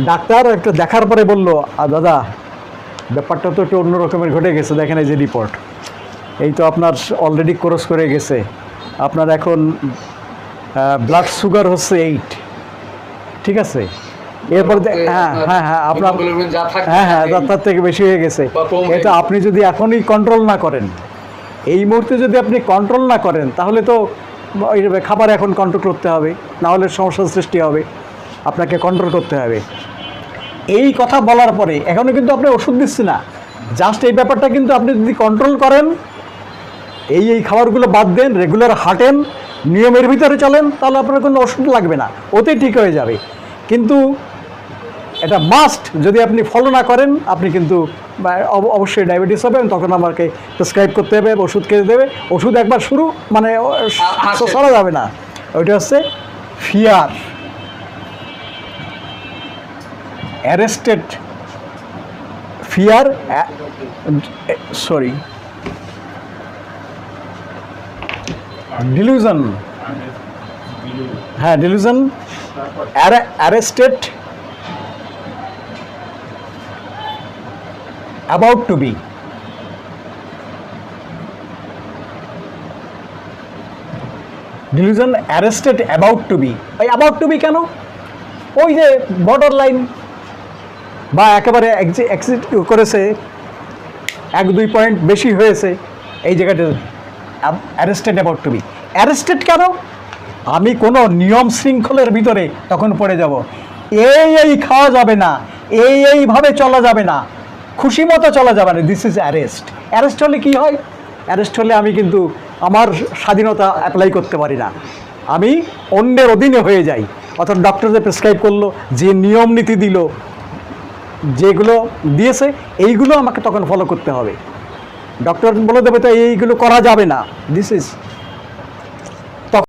Doctor একটা দেখার পরে বলল "আ, দাদা ব্যাপারটা তো একটু অন্য রকমের ঘটে গেছে। দেখেন এই যে রিপোর্ট এই তো আপনার অলরেডি ক্রস করে গেছে। আপনার এখন ব্লাড সুগার হচ্ছে এইট ঠিক আছে? এরপর হ্যাঁ হ্যাঁ হ্যাঁ আপনার hemoglobin যা থাকে হ্যাঁ হ্যাঁ তার- থেকে বেশি হয়ে গেছে। এটা আপনি যদি এখনই কন্ট্রোল না করেন এই মুহূর্তে যদি আপনি কন্ট্রোল না করেন তাহলে তো খাবার এখন কন্ট্রোল করতে হবে। না হলে সমস্যার সৃষ্টি হবে। আপনাকে কন্ট্রোল করতে হবে। এই কথা বলার পরে এখনও কিন্তু আপনি ওষুধ দিচ্ছি না। জাস্ট এই ব্যাপারটা কিন্তু আপনি যদি কন্ট্রোল করেন এই এই খাবারগুলো বাদ দেন রেগুলার হাঁটেন নিয়মের ভিতরে চলেন তাহলে আপনার কোনো ওষুধ লাগবে না। ওতেই ঠিক হয়ে যাবে। কিন্তু এটা মাস্ট যদি আপনি ফলো না করেন আপনি কিন্তু অবশ্যই ডায়াবেটিস হবে তখন আমাকে প্রেসক্রাইব করতে হবে ওষুধ খেতে দেবে। ওষুধ একবার শুরু মানে ও- আসে। সরা যাবে না। ওইটা হচ্ছে fear arrested fear sorry delusion হ্যাঁ delusion arrested about to be delusion arrested about to be ওই অ্যাবাউট টু বি কেন? ওই যে বর্ডার লাইন বা একেবারে এক্সিট করেছে, এক দুই পয়েন্ট বেশি হয়েছে, এই জায়গাটা arrested about to be arrested কেন? আমি কোনো নিয়ম শৃঙ্খলের ভিতরে তখন পড়ে যাব। এই এই খাওয়া যাবে না, এই এইভাবে চলা যাবে না, খুশি মতো চলা যাবে না। দিস ইজ অ্যারেস্ট অ্যারেস্ট হলে কী হয়? অ্যারেস্ট হলে আমি কিন্তু আমার স্বাধীনতা অ্যাপ্লাই করতে পারি না। আমি অন্যের অধীনে হয়ে যাই। অর্থাৎ ডক্টর যে প্রেসক্রাইব করল, যে নিয়ম নীতি দিল যেগুলো দিয়েছে, এইগুলো আমাকে তখন ফলো করতে হবে। ডক্টর বলে দেবে, তো এইগুলো করা যাবে না। This is